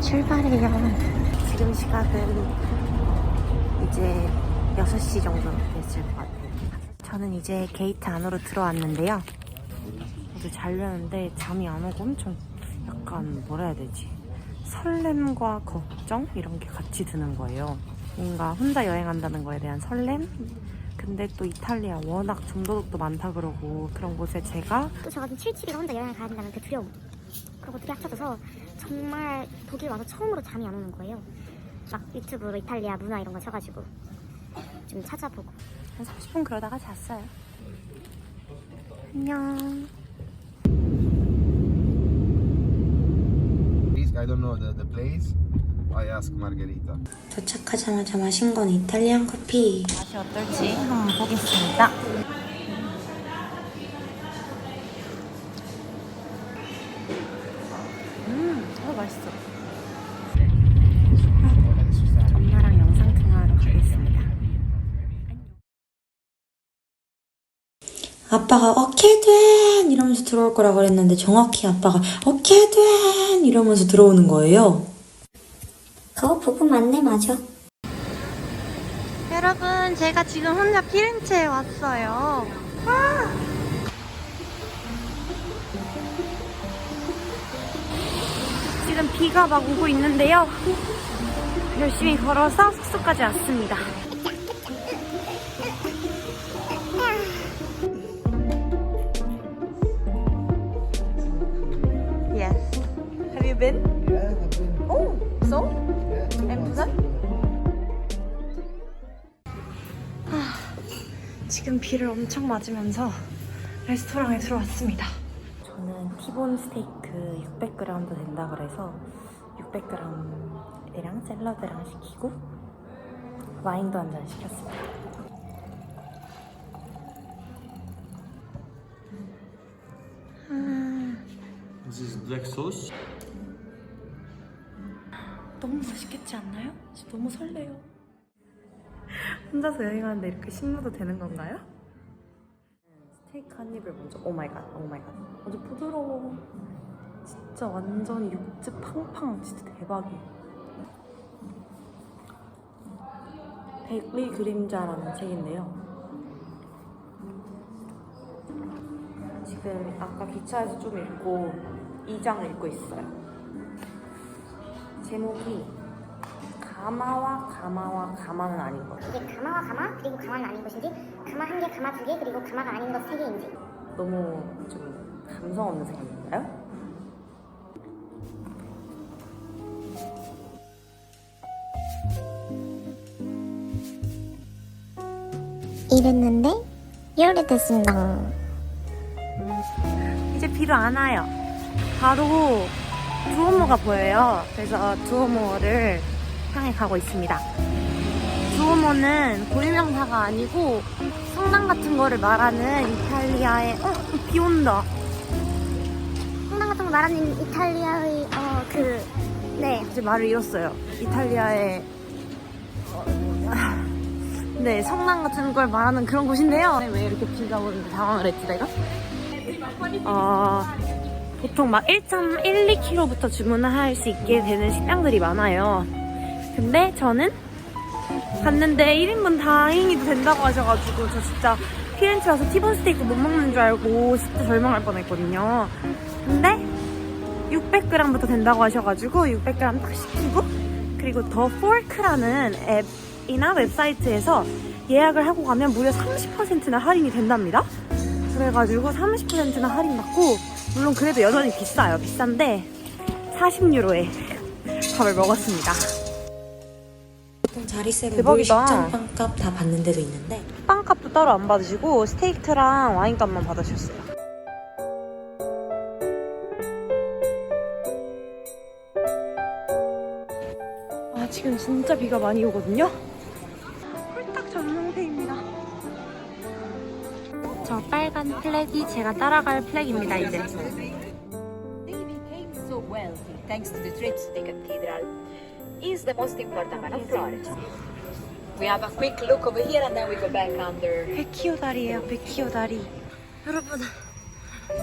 출발해요. 지금 시각은 이제 6시 정도 됐을 것 같아요. 저는 이제 게이트 안으로 들어왔는데요. 어제 자려는데 잠이 안 오고 엄청 약간 뭐라 해야 되지? 설렘과 걱정? 이런 게 같이 드는 거예요. 뭔가 혼자 여행한다는 거에 대한 설렘? 근데 또 이탈리아 워낙 좀도둑도 많다 그러고 그런 곳에 제가 또 저 같은 7칠이가 혼자 여행을 가야 된다는 그 두려움 그런 것들이 합쳐져서 정말 독일 와서 처음으로 잠이 안 오는 거예요 막 유튜브로 이탈리아 문화 이런 거 쳐가지고 좀 찾아보고 한 30분 그러다가 잤어요. 안녕. I don't know the, the place. I ask Margherita. 도착하자마자 마신 건 이탈리안 커피. 맛이 어떨지 한번 보겠습니다. 음, 어 맛있어. 엄마랑 영상 통화하러 가겠습니다. 아빠가 어케된 이러면서 들어올 거라 그랬는데 정확히 아빠가 어케된 이러면서 들어오는 거예요. 그거 부부 맞네 맞아 여러분, 제가 지금 혼자 피렌체에 왔어요. 와! 지금 비가 막 오고 있는데요. 열심히 걸어서 숙소까지 왔습니다. Yes. Have you been? Yeah, I've been. Oh, so? Yeah? 지금 비를 엄청 맞으면서 레스토랑에 들어왔습니다. 티본 스테이크 600g도 된다 그래서 600g이랑 샐러드랑 시키고 와인도 한 잔 시켰습니다. This is black sauce. 너무 맛있겠지 않나요? 진짜 너무 설레요. 혼자서 여행하는데 이렇게 신나도 되는 건가요? 스테이크 한 입을 먼저 오 마이 갓, 오 마이 갓. 아주 부드러워. 진짜 완전 육즙 팡팡. 진짜 대박이에요. 백리 그림자라는 책인데요. 지금 아까 기차에서 좀 읽고 2장을 읽고 있어요. 제목이 가마와 가마와 가마는 아닌 것. 이게 가마와 가마 그리고 가마는 아닌 것인지 가마 한 개 가마 두 개 그리고 가마가 아닌 것 세 개인지 너무 좀 감성 없는 생각인가요? 이랬는데 이랬습니다 이제 비도 안 와요. 바로 두오모가 보여요. 그래서 두오모를 향해 가고 있습니다. 두오모는 고유명사가 아니고 성당 같은 거를 말하는 이탈리아의 어, 비 온다. 성당 같은 거 말하는 이탈리아의 어 그 네 이제 말을 잃었어요. 이탈리아의 어, 네 성당 같은 걸 말하는 그런 곳인데요. 왜 이렇게 비가 오는지 당황을 했지 내가? 어, 보통 막 1.12kg부터 주문을 할수 있게 되는 식당들이 많아요. 근데 저는 갔는데 1인분 다행히도 된다고 하셔가지고 저 진짜 피렌체 와서 티본 스테이크 못 먹는 줄 알고 진짜 절망할 뻔했거든요. 근데 600g부터 된다고 하셔가지고 600g 딱 시키고 그리고 더 포크라는 앱이나 웹사이트에서 예약을 하고 가면 무려 30%나 할인이 된답니다. 그래가지고 30%나 할인 받고 물론 그래도 여전히 비싸요. 비싼데 40유로에 밥을 먹었습니다. 보통 자리세로 대박이다. 식장 빵값 다 받는 데도 있는데 빵값도 따로 안 받으시고 스테이크랑 와인값만 받으셨어요. 아 지금 진짜 비가 많이 오거든요. 홀딱 상태입니다. 저 빨간 플렉이 제가 따라갈 플렉입니다 이제. They became so wealthy thanks to the trips to the cathedral is the most important part of Florence. We have a quick look over here and then we go back under. 베키오 다리예요, 베키오 다리. 여러분,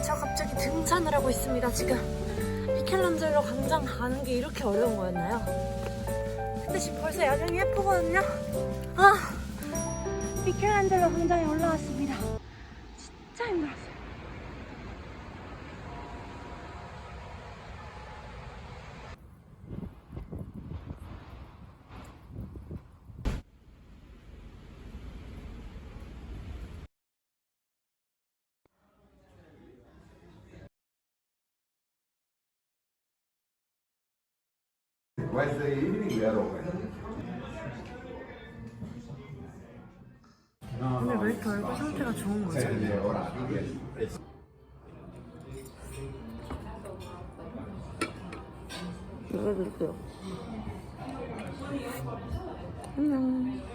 저 갑자기 등산을 하고 있습니다, 지금. 미켈란젤로 광장 가는 게 이렇게 어려운 거였나요? 근데 지금 벌써 야경이 예쁘거든요. 아, 미켈란젤로 광장에 올라왔습니다. 진짜 힘들었어요. Wednesday evening we are open. 오늘 왜 이렇게 얼굴 상태가 좋은 거죠? 이거 드릴게요. 안녕.